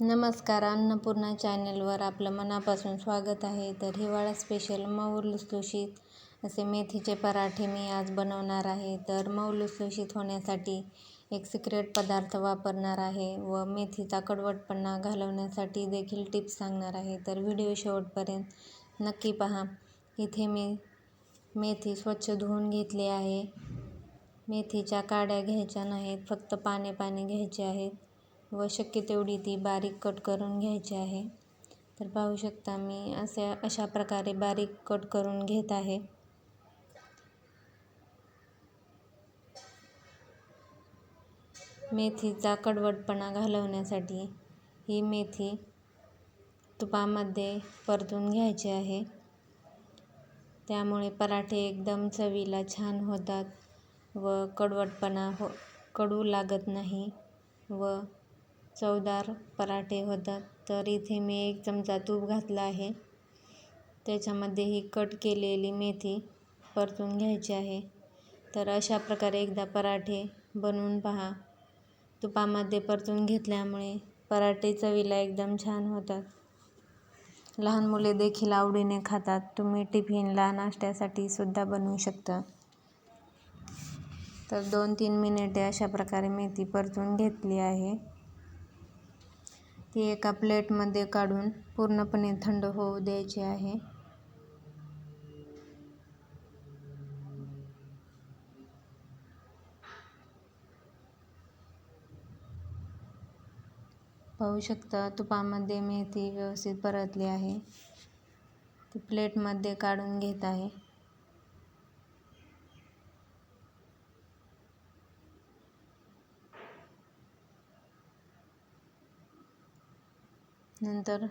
नमस्कार अन्नपूर्णा चॅनेलवर आपलं मनापासून स्वागत आहे. तर हिवाळा स्पेशल मऊ लुसलुशीत असे मेथीचे पराठे मी आज बनवणार आहे. तर मऊ लुसलुशीत होण्यासाठी एक सिक्रेट पदार्थ वापरणार आहे व मेथीचा कडवटपणा घालवण्यासाठी देखील टिप्स सांगणार आहे. तर व्हिडिओ शेवटपर्यंत नक्की पहा. इथे मी मेथी स्वच्छ धुवून घेतली आहे. मेथीच्या काड्या घ्यायच्या नाहीत फक्त पाने पाने घ्यायचे आहेत. व शक्य तेवढी ती बारीक कट करून घ्यायची आहे. तर पाहू शकता मी असे अशा प्रकारे बारीक कट करून घेत आहे. मेथीचा कडवटपणा घालवण्यासाठी ही मेथी तुपामध्ये परतून घ्यायची आहे. त्यामुळे पराठे एकदम चवीला छान होतात व कडवटपणा हो कडू लागत नाही व चवदार पराठे होतात. तर इथे मी एक चमचा तूप घातला आहे. त्याच्यामध्ये ही कट केलेली मेथी परतून घ्यायची आहे. तर अशा प्रकारे एकदा पराठे बनवून पहा. तुपामध्ये परतून घेतल्यामुळे पराठे चवीला एकदम छान होतात. लहान मुले देखील आवडीने खातात. तुम्ही टिफिनला नाश्त्यासाठी सुद्धा बनवू शकता. तर दोन तीन मिनिटे अशा प्रकारे मेथी परतून घेतली आहे. ती एका प्लेटमध्ये काढून पूर्णपणे थंड होऊ द्यायची आहे. पाहू शकता तुपामध्ये मेथी व्यवस्थित परतली आहे. ती प्लेटमध्ये काढून घेत आहे. नंतर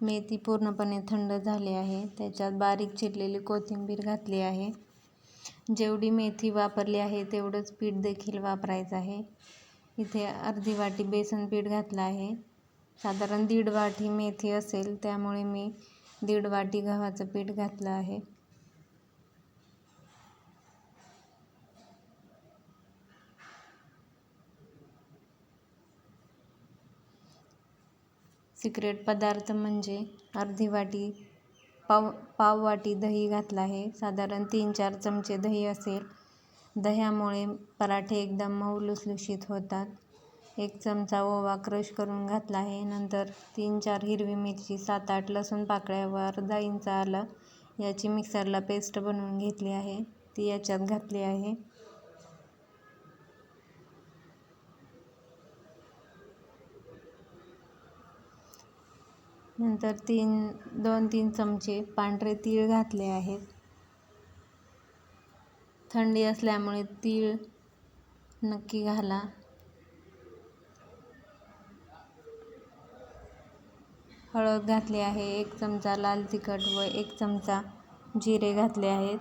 मेथी पूर्णपणे थंड झाली आहे. त्याच्यात बारीक चिरलेली कोथिंबीर घातली आहे. जेवढी मेथी वापरली आहे तेवढंच पीठ देखील वापरायचं आहे. इथे अर्धी वाटी बेसन पीठ घातलं आहे. साधारण दीड वाटी मेथी असेल त्यामुळे मी दीड वाटी गव्हाचं पीठ घातलं आहे. सिक्रेट पदार्थ म्हणजे अर्धी वाटी पाव पाव वाटी दही घातलं आहे. साधारण तीन चार चमचे दही असेल. दह्यामुळे पराठे एकदम मऊ लुसलुशीत होतात. एक चमचा ओवा क्रश करून घातला आहे. नंतर तीन चार हिरवी मिरची सात आठ लसूण पाकळ्या व अर्धा इंच आलं याची मिक्सरला पेस्ट बनवून घेतली आहे. ती याच्यात घातली आहे. नंतर तीन दोन तीन चमचे पांढरे तीळ घातले आहेत. थंडी असल्यामुळे तीळ नक्की घाला. हळद घातली आहे एक चमचा लाल तिखट व एक चमचा जिरे घातले आहेत.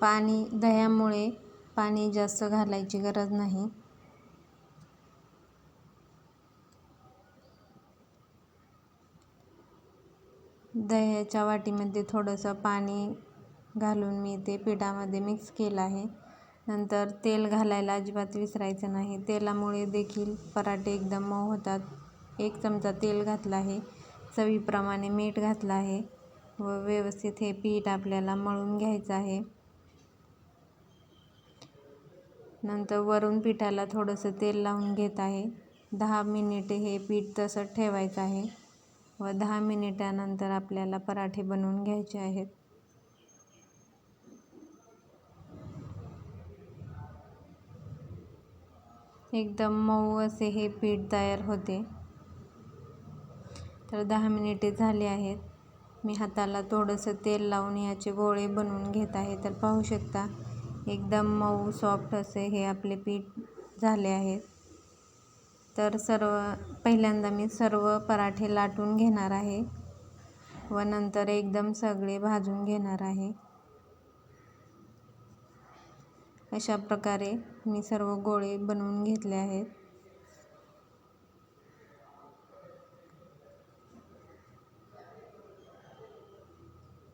पाणी दह्यामुळे पाणी जास्त घालायची गरज नाही. दह्याच्या वाटीमध्ये थोडंसं पाणी घालून मी ते पिठामध्ये मिक्स केलं आहे. नंतर तेल घालायला अजिबात विसरायचं नाही. तेलामुळे देखील पराठे एकदम मऊ होतात. एक चमचा तेल घातला आहे. चवीप्रमाणे मीठ घातलं आहे. व व्यवस्थित हे पीठ आपल्याला मळून घ्यायचं आहे. नंतर वरून पिठाला थोडंसं तेल लावून घेत आहे. दहा मिनिटे हे पीठ तसं ठेवायचं आहे व दहा मिनिटानंतर आपल्याला पराठे बनवून घ्यायचे आहेत. एकदम मऊ असे हे पीठ तयार होते. तर दहा मिनिटे झाली आहेत. मी हाताला थोडंसं तेल लावून याचे गोळे बनवून घेत आहे. तर पाहू शकता एकदम मऊ सॉफ्ट असे हे आपले पीठ झाले आहेत. तर सर्व पहिल्यांदा मी सर्व पराठे लाटून घेणार आहे व नंतर एकदम सगळे भाजून घेणार आहे. अशा प्रकारे मी सर्व गोळे बनवून घेतले आहेत.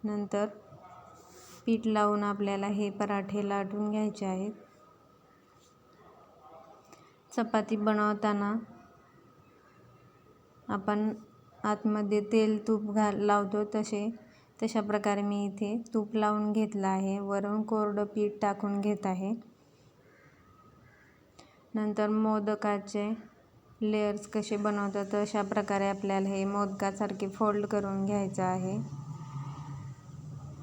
नंतर पीठ लावून आपल्याला हे पराठे लाटून घ्यायचे आहेत. चपाती बनवताना आपण आतमध्ये तेल तूप घाल लावतो तसे. तशा प्रकारे मी इथे तूप लावून घेतलं आहे. वरून कोरडं पीठ टाकून घेत आहे. नंतर मोदकाचे लेयर्स कसे बनवतात अशा प्रकारे आपल्याला हे मोदकासारखे फोल्ड करून घ्यायचं आहे.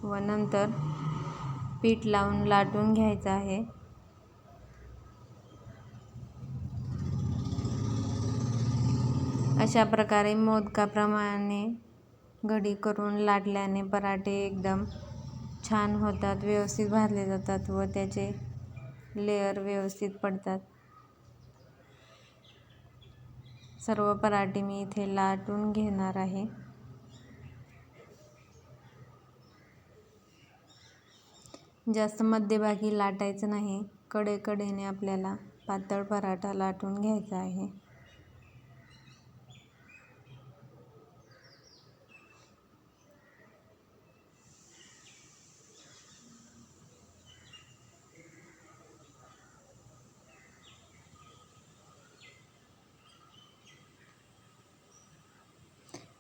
व नंतर पीठ लावून लाटून घ्यायचं आहे. अशा प्रकारे मोदकाप्रमाणे घडी करून लाटल्याने पराठे एकदम छान होतात व्यवस्थित भाजले जातात व त्याचे लेअर व्यवस्थित पडतात. सर्व पराठे मी इथे लाटून घेणार आहे. जास्त मध्यभागी लाटायचं नाही. कडेकडेने आपल्याला पातळ पराठा लाटून घ्यायचा आहे.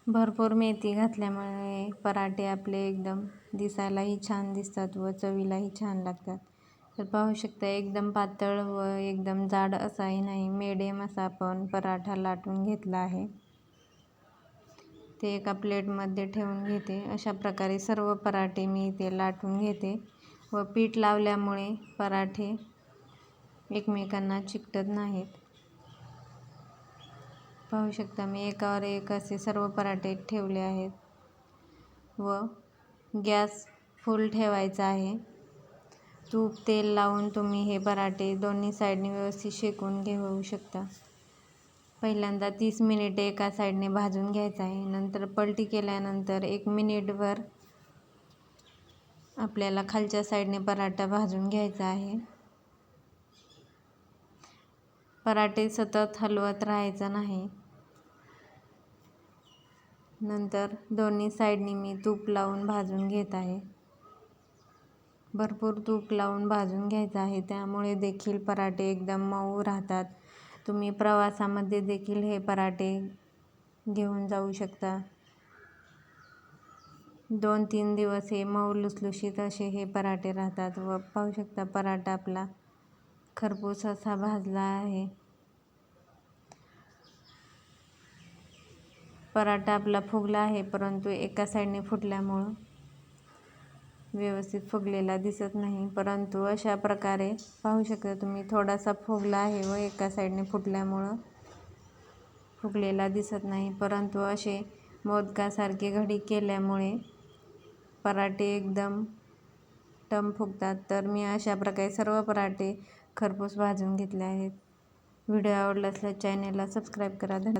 भरपूर मेथी घातल्यामुळे पराठे आपले एकदम दिसायलाही छान दिसतात व चवीलाही छान लागतात. तर पाहू शकता एकदम पातळ व एकदम जाड असाही नाही. मिडियम असा आपण पराठा लाटून घेतला आहे. ते एका प्लेटमध्ये ठेवून घेते. अशा प्रकारे सर्व पराठे मी इथे लाटून घेते व पीठ लावल्यामुळे पराठे एकमेकांना चिकटत नाहीत. पाहू शकता मी एकावर एक असे सर्व पराठे ठेवले आहेत. व गॅस फुल ठेवायचा आहे. तूप तेल लावून तुम्ही हे पराठे दोन्ही साईडने व्यवस्थित शेकून घेऊ शकता. पहिल्यांदा तीस मिनिटे एका साईडने भाजून घ्यायचं आहे. नंतर पलटी केल्यानंतर एक मिनिटभर आपल्याला खालच्या साईडने पराठा भाजून घ्यायचा आहे. पराठे सतत हलवत राहायचं नाही. नंतर दोन्ही साईडनी मी तूप लावून भाजून घेत आहे. भरपूर तूप लावून भाजून घ्यायचं आहे. त्यामुळे देखील पराठे एकदम मऊ राहतात. तुम्ही प्रवासामध्ये देखील हे पराठे घेऊन जाऊ शकता. दोन तीन दिवस हे मऊ लुसलुशीत असे हे पराठे राहतात व पाहू शकता पराठा आपला खरबूज असा भाजला आहे. पराठा आपला फुगला आहे परंतु एका साईडने फुटल्यामुळं व्यवस्थित फुगलेला दिसत नाही. परंतु अशा प्रकारे पाहू शकता तुम्ही थोडासा फुगला आहे व एका साईडने फुटल्यामुळं फुगलेला दिसत नाही. परंतु असे मोदकासारखे घडी केल्यामुळे पराठे एकदम टम फुगतात. तर मी अशा प्रकारे सर्व पराठे खरपूस भाजून घेतले आहेत. व्हिडिओ आवडला असल्यास चॅनेलला सबस्क्राईब करा. धन्यवाद.